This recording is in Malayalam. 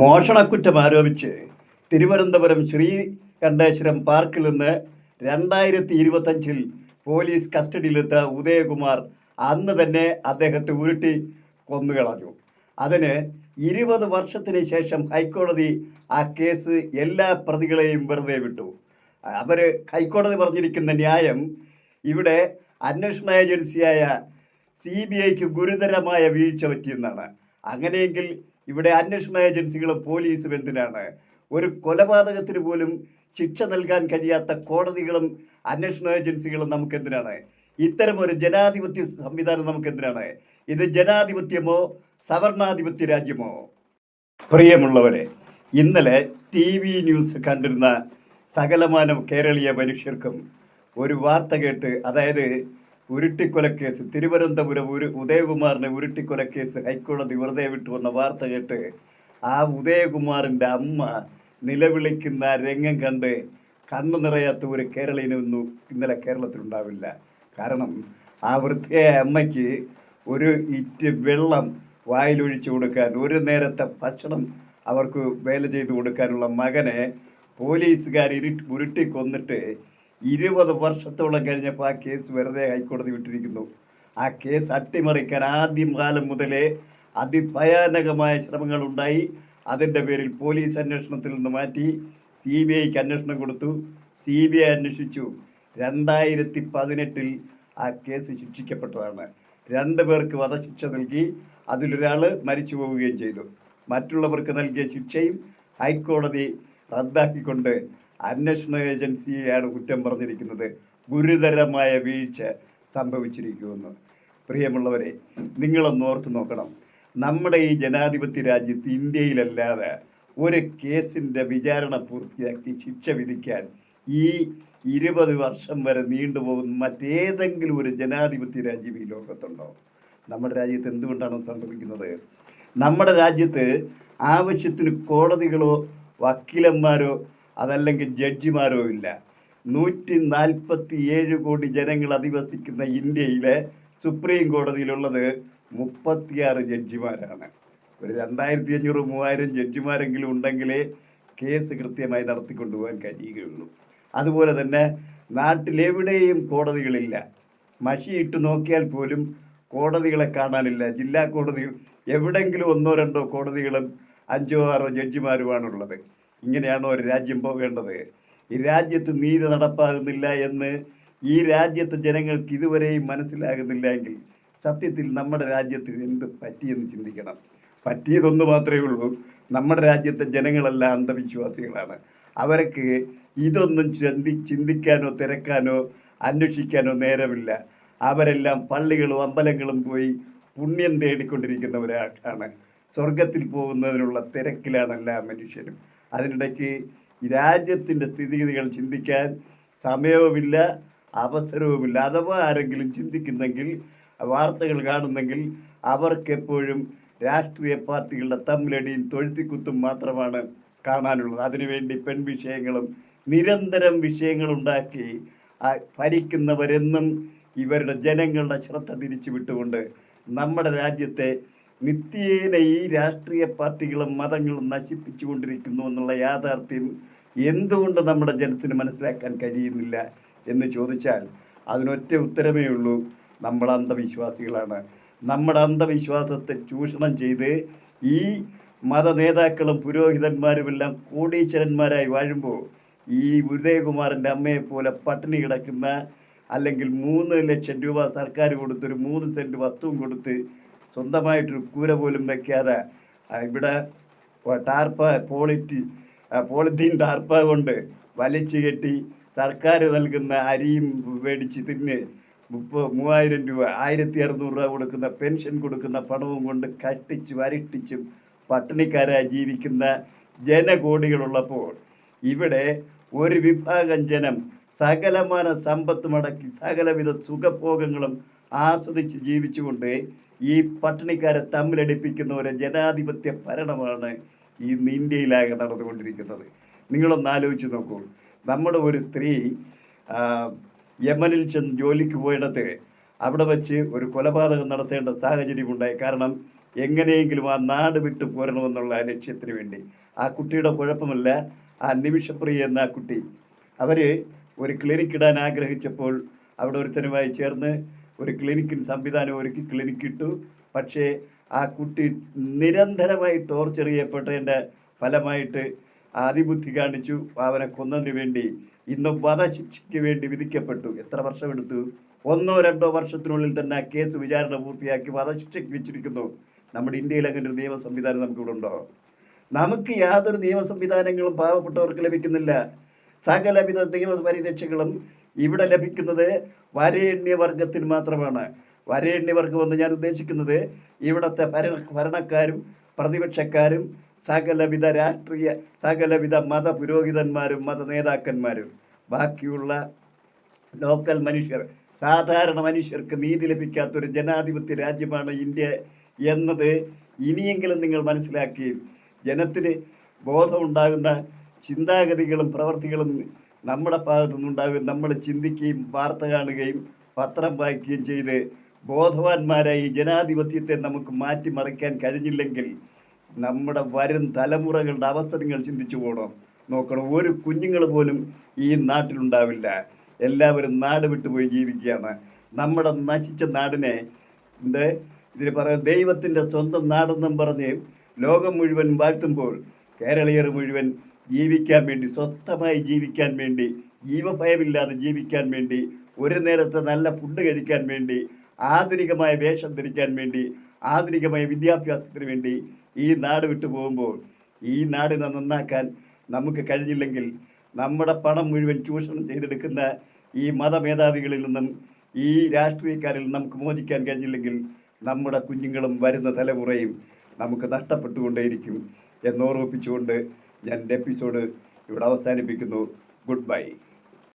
മോഷണക്കുറ്റം ആരോപിച്ച് തിരുവനന്തപുരം ശ്രീകണ്ഠേശ്വരം പാർക്കിൽ നിന്ന് രണ്ടായിരത്തി ഇരുപത്തഞ്ചിൽ പോലീസ് കസ്റ്റഡിയിലെത്ത ഉദയകുമാർ അന്ന് തന്നെ അദ്ദേഹത്തെ ഉരുട്ടി കൊന്നുകളഞ്ഞു. അതിന് ഇരുപത് വർഷത്തിന് ശേഷം ഹൈക്കോടതി ആ കേസ് എല്ലാ പ്രതികളെയും വെറുതെ വിട്ടു. അവർ ഹൈക്കോടതി പറഞ്ഞിരിക്കുന്ന ന്യായം ഇവിടെ അന്വേഷണ ഏജൻസിയായ സി ബി ഐക്ക് ഗുരുതരമായ വീഴ്ച പറ്റിയെന്നാണ്. അങ്ങനെയെങ്കിൽ ഇവിടെ അന്വേഷണ ഏജൻസികളും പോലീസും എന്തിനാണ്? ഒരു കൊലപാതകത്തിന് പോലും ശിക്ഷ നൽകാൻ കഴിയാത്ത കോടതികളും അന്വേഷണ ഏജൻസികളും നമുക്ക് എന്തിനാണ് ഇത്തരം ഒരു ജനാധിപത്യ സംവിധാനം നമുക്ക് എന്തിനാണ് ഇത് ജനാധിപത്യമോ സവർണാധിപത്യ രാജ്യമോ? പ്രിയമുള്ളവരെ ഇന്നലെ ടി വി ന്യൂസ് കണ്ടിരുന്ന സകലമാനം കേരളീയ മനുഷ്യർക്കും ഒരു വാർത്ത കേട്ട് അതായത് ഉരുട്ടിക്കൊലക്കേസ്. തിരുവനന്തപുരം ഒരു ഉദയകുമാറിനെ ഉരുട്ടിക്കൊലക്കേസ് ഹൈക്കോടതി വെറുതെ വിട്ടു വന്ന വാർത്ത കേട്ട് ആ ഉദയകുമാറിന്റെ അമ്മ നിലവിളിക്കുന്ന രംഗം കണ്ട് കണ്ണു നിറയാത്ത ഒരു കേരളീനൊന്നും ഇന്നലെ കേരളത്തിലുണ്ടാവില്ല. കാരണം ആ വൃത്തിയായ അമ്മയ്ക്ക് ഒരു ഇറ്റ് വെള്ളം വായിലൊഴിച്ചു കൊടുക്കാൻ ഒരു നേരത്തെ ഭക്ഷണം അവർക്ക് വേല ചെയ്തു കൊടുക്കാനുള്ള മകനെ പോലീസുകാർ ഇരു ഉരുട്ടി കൊന്നിട്ട് ഇരുപത് വർഷത്തോളം കഴിഞ്ഞപ്പോൾ ആ കേസ് വെറുതെ ഹൈക്കോടതി വിട്ടിരിക്കുന്നു. ആ കേസ് അട്ടിമറിക്കാൻ ആദ്യം കാലം മുതലേ അതിഭയാനകമായ ശ്രമങ്ങൾ ഉണ്ടായി അതിന്റെ പേരിൽ പോലീസ് അന്വേഷണത്തിൽ നിന്ന് മാറ്റി സി ബി ഐക്ക് അന്വേഷണം കൊടുത്തു. സി ബി ഐ അന്വേഷിച്ചു. രണ്ടായിരത്തി പതിനെട്ടിൽ ആ കേസ് ശിക്ഷിക്കപ്പെട്ടതാണ്. രണ്ട് പേർക്ക് വധശിക്ഷ നൽകി. അതിലൊരാൾ മരിച്ചു പോവുകയും ചെയ്തു. മറ്റുള്ളവർക്ക് നൽകിയ ശിക്ഷയും ഹൈക്കോടതി റദ്ദാക്കിക്കൊണ്ട് അന്വേഷണ ഏജൻസിയെയാണ് കുറ്റം പറഞ്ഞിരിക്കുന്നത്. ഗുരുതരമായ വീഴ്ച സംഭവിച്ചിരിക്കുമെന്ന് പ്രിയമുള്ളവരെ നിങ്ങളൊന്ന് ഓർത്ത് നോക്കണം. നമ്മുടെ ഈ ജനാധിപത്യ രാജ്യത്ത് ഇന്ത്യയിലല്ലാതെ ഒരു കേസിന്റെ വിചാരണ പൂർത്തിയാക്കി ശിക്ഷ വിധിക്കാൻ ഈ ഇരുപത് വർഷം വരെ നീണ്ടുപോകുന്ന മറ്റേതെങ്കിലും ഒരു ജനാധിപത്യ രാജ്യം ഈ ലോകത്തുണ്ടോ? നമ്മുടെ രാജ്യത്ത് എന്തുകൊണ്ടാണ് സംഭവിക്കുന്നത്? നമ്മുടെ രാജ്യത്ത് ആവശ്യത്തിന് കോടതികളോ വക്കീലന്മാരോ അതല്ലെങ്കിൽ ജഡ്ജിമാരോ ഇല്ല. നൂറ്റി നാൽപ്പത്തി ഏഴ് കോടി ജനങ്ങൾ അധിവസിക്കുന്ന ഇന്ത്യയിലെ സുപ്രീം കോടതിയിലുള്ളത് മുപ്പത്തിയാറ് ജഡ്ജിമാരാണ്. ഒരു രണ്ടായിരത്തി അഞ്ഞൂറ് മൂവായിരം ജഡ്ജിമാരെങ്കിലും ഉണ്ടെങ്കിലേ കേസ് കൃത്യമായി നടത്തിക്കൊണ്ടുപോകാൻ കഴിയുകയുള്ളൂ. അതുപോലെ തന്നെ നാട്ടിലെവിടെയും കോടതികളില്ല. മഷിയിട്ട് നോക്കിയാൽ പോലും കോടതികളെ കാണാനില്ല. ജില്ലാ കോടതികൾ എവിടെങ്കിലും ഒന്നോ രണ്ടോ കോടതികളും അഞ്ചോ ആറോ ജഡ്ജിമാരുമാണുള്ളത്. ഇങ്ങനെയാണോ ഒരു രാജ്യം പോകേണ്ടത്? ഈ രാജ്യത്ത് നീതി നടപ്പാകുന്നില്ല എന്ന് ഈ രാജ്യത്തെ ജനങ്ങൾക്ക് ഇതുവരെയും മനസ്സിലാകുന്നില്ല എങ്കിൽ സത്യത്തിൽ നമ്മുടെ രാജ്യത്ത് എന്ത് പറ്റിയെന്ന് ചിന്തിക്കണം. പറ്റിയതൊന്ന് മാത്രമേ ഉള്ളൂ. നമ്മുടെ രാജ്യത്തെ ജനങ്ങളെല്ലാം അന്ധവിശ്വാസികളാണ്. അവർക്ക് ഇതൊന്നും ചിന്തി ചിന്തിക്കാനോ തിരക്കാനോ അന്വേഷിക്കാനോ നേരമില്ല. അവരെല്ലാം പള്ളികളും അമ്പലങ്ങളും പോയി പുണ്യം തേടിക്കൊണ്ടിരിക്കുന്നവരാണ് സ്വർഗത്തിൽ പോകുന്നതിനുള്ള തിരക്കിലാണ് എല്ലാ മനുഷ്യരും. അതിനിടയ്ക്ക് രാജ്യത്തിന്റെ സ്ഥിതിഗതികൾ ചിന്തിക്കാൻ സമയവുമില്ല അവസരവുമില്ല. അഥവാ ആരെങ്കിലും ചിന്തിക്കുന്നെങ്കിൽ വാർത്തകൾ കാണുന്നെങ്കിൽ അവർക്കെപ്പോഴും രാഷ്ട്രീയ പാർട്ടികളുടെ തമ്മിലടിയും തൊഴുത്തിക്കുത്തും മാത്രമാണ് കാണാനുള്ളത്. അതിനുവേണ്ടി പെൺ വിഷയങ്ങളും നിരന്തരം വിഷയങ്ങളുണ്ടാക്കി ഭരിക്കുന്നവരെന്നും ഇവരുടെ ജനങ്ങളുടെ ശ്രദ്ധ തിരിച്ചു വിട്ടുകൊണ്ട് നമ്മുടെ രാജ്യത്തെ നിത്യേന ഈ രാഷ്ട്രീയ പാർട്ടികളും മതങ്ങളും നശിപ്പിച്ചു കൊണ്ടിരിക്കുന്നു എന്നുള്ള യാഥാർത്ഥ്യം എന്തുകൊണ്ട് നമ്മുടെ ജനത്തിന് മനസ്സിലാക്കാൻ കഴിയുന്നില്ല എന്ന് ചോദിച്ചാൽ അതിനൊറ്റ ഉത്തരമേ ഉള്ളൂ. നമ്മൾ അന്ധവിശ്വാസികളാണ്. നമ്മുടെ അന്ധവിശ്വാസത്തെ ചൂഷണം ചെയ്ത് ഈ മത നേതാക്കളും പുരോഹിതന്മാരുമെല്ലാം കോടീശ്വരന്മാരായി വാഴുമ്പോൾ ഈ ഉദയകുമാറിന്റെ അമ്മയെപ്പോലെ പട്ടിണി കിടക്കുന്ന അല്ലെങ്കിൽ മൂന്ന് ലക്ഷം രൂപ സർക്കാർ കൊടുത്തൊരു മൂന്ന് സെന്റ് വസ്തുവും കൊടുത്ത് സ്വന്തമായിട്ടൊരു കൂര പോലും വെക്കാതെ ഇവിടെ ടാർപ്പ പോളിറ്റി പോളിത്തീൻ ടാർപ്പ കൊണ്ട് വലിച്ചു കെട്ടി സർക്കാർ നൽകുന്ന അരിയും മേടിച്ച് തിന്ന് മുപ്പത് മൂവായിരം രൂപ ആയിരത്തി അറുന്നൂറ് രൂപ കൊടുക്കുന്ന പെൻഷൻ കൊടുക്കുന്ന പണവും കൊണ്ട് കട്ടിച്ച് വരട്ടിച്ചും പട്ടിണിക്കാരായി ജീവിക്കുന്ന ജനകോടികളുള്ളപ്പോൾ ഇവിടെ ഒരു വിഭാഗം ജനം സകലമാന സമ്പത്ത് മടക്കി സകലവിധ സുഖഭോഗങ്ങളും ആസ്വദിച്ച് ജീവിച്ചുകൊണ്ട് ഈ പട്ടിണിക്കാരെ തമ്മിലടിപ്പിക്കുന്ന ഒരു ജനാധിപത്യ ഭരണമാണ് ഇന്ന് ഇന്ത്യയിലാകെ നടന്നുകൊണ്ടിരിക്കുന്നത്. നിങ്ങളൊന്ന് ആലോചിച്ച് നോക്കൂ. നമ്മുടെ ഒരു സ്ത്രീ യമനിൽ ചെന്ന് ജോലിക്ക് പോയിടത്ത് അവിടെ വച്ച് ഒരു കൊലപാതകം നടത്തേണ്ട സാഹചര്യമുണ്ടായി. കാരണം എങ്ങനെയെങ്കിലും ആ നാട് വിട്ടു പോരണമെന്നുള്ള ആ ലക്ഷ്യത്തിന് വേണ്ടി. ആ കുട്ടിയുടെ കുഴപ്പമല്ല ആ നിമിഷപ്രിയ എന്ന ആ കുട്ടി. അവർ ഒരു ക്ലിനിക്കിടാൻ ആഗ്രഹിച്ചപ്പോൾ അവിടെ ഒരുത്തനുമായി ചേർന്ന് ഒരു ക്ലിനിക്കിൽ സംവിധാനം ഒരുക്കി ക്ലിനിക്ക് ഇട്ടു. പക്ഷേ ആ കുട്ടി നിരന്തരമായി ടോർച്ചർ ചെയ്യപ്പെട്ടതിന്റെ ഫലമായിട്ട് അതിബുദ്ധി കാണിച്ചു. അവനെ കൊന്നതിന് വേണ്ടി ഇന്ന് വധശിക്ഷയ്ക്ക് വേണ്ടി വിധിക്കപ്പെട്ടു. എത്ര വർഷമെടുത്തു ഒന്നോ രണ്ടോ വർഷത്തിനുള്ളിൽ തന്നെ ആ കേസ് വിചാരണ പൂർത്തിയാക്കി വധശിക്ഷയ്ക്ക് വെച്ചിരിക്കുന്നു. നമ്മുടെ ഇന്ത്യയിൽ അങ്ങനെ ഒരു നിയമ സംവിധാനം നമുക്കിവിടെ ഉണ്ടോ നമുക്ക് യാതൊരു നിയമ സംവിധാനങ്ങളും പാവപ്പെട്ടവർക്ക് ലഭിക്കുന്നില്ല. സകലവിധ നിയമ പരിരക്ഷകളും ഇവിടെ ലഭിക്കുന്നത് വരേണ്യവർഗത്തിന് മാത്രമാണ്. വരേണ്യവർഗം എന്ന് ഞാൻ ഉദ്ദേശിക്കുന്നത് ഇവിടുത്തെ ഭരണ ഭരണക്കാരും പ്രതിപക്ഷക്കാരും സകലവിധ രാഷ്ട്രീയ സകലവിധ മത പുരോഹിതന്മാരും മത നേതാക്കന്മാരും ബാക്കിയുള്ള ലോക്കൽ മനുഷ്യർ സാധാരണ മനുഷ്യർക്ക് നീതി ലഭിക്കാത്തൊരു ജനാധിപത്യ രാജ്യമാണ് ഇന്ത്യ എന്നത് ഇനിയെങ്കിലും നിങ്ങൾ മനസ്സിലാക്കി. ജനത്തിന് ബോധമുണ്ടാകുന്ന ചിന്താഗതികളും പ്രവർത്തികളും നമ്മുടെ ഭാഗത്തു നിന്നുണ്ടാകും നമ്മൾ ചിന്തിക്കുകയും വാർത്ത കാണുകയും പത്രം വായിക്കുകയും ചെയ്ത് ബോധവാന്മാരായി ജനാധിപത്യത്തെ നമുക്ക് മാറ്റിമറിക്കാൻ കഴിഞ്ഞില്ലെങ്കിൽ നമ്മുടെ വരും തലമുറകളുടെ അവസ്ഥ നിങ്ങൾ ചിന്തിച്ചു പോകണം. നോക്കണം ഒരു കുഞ്ഞുങ്ങൾ പോലും ഈ നാട്ടിലുണ്ടാവില്ല. എല്ലാവരും നാട് വിട്ടുപോയി ജീവിക്കുകയാണ്. നമ്മുടെ നശിച്ച നാടിനെ എന്ത്? ഇതിൽ പറയാം ദൈവത്തിന്റെ സ്വന്തം നാടെന്നും പറഞ്ഞ് ലോകം മുഴുവൻ വാഴ്ത്തുമ്പോൾ കേരളീയർ മുഴുവൻ ജീവിക്കാൻ വേണ്ടി സ്വസ്ഥമായി ജീവിക്കാൻ വേണ്ടി ജീവഭയമില്ലാതെ ജീവിക്കാൻ വേണ്ടി ഒരു നേരത്തെ നല്ല ഫുഡ് കഴിക്കാൻ വേണ്ടി ആധുനികമായ വേഷം ധരിക്കാൻ വേണ്ടി ആധുനികമായ വിദ്യാഭ്യാസത്തിന് വേണ്ടി ഈ നാട് വിട്ടു പോകുമ്പോൾ ഈ നാടിനെ നന്നാക്കാൻ നമുക്ക് കഴിഞ്ഞില്ലെങ്കിൽ നമ്മുടെ പണം മുഴുവൻ ചൂഷണം ചെയ്തെടുക്കുന്ന ഈ മതമേധാവികളിൽ നിന്നും ഈ രാഷ്ട്രീയക്കാരിൽ നമുക്ക് മോചിക്കാൻ കഴിഞ്ഞില്ലെങ്കിൽ നമ്മുടെ കുഞ്ഞുങ്ങളും വരുന്ന തലമുറയും നമുക്ക് നഷ്ടപ്പെട്ടുകൊണ്ടേയിരിക്കും എന്നോർമ്മിപ്പിച്ചുകൊണ്ട് ഞാൻ എന്റെ എപ്പിസോഡ് ഇവിടെ അവസാനിപ്പിക്കുന്നു. Good bye.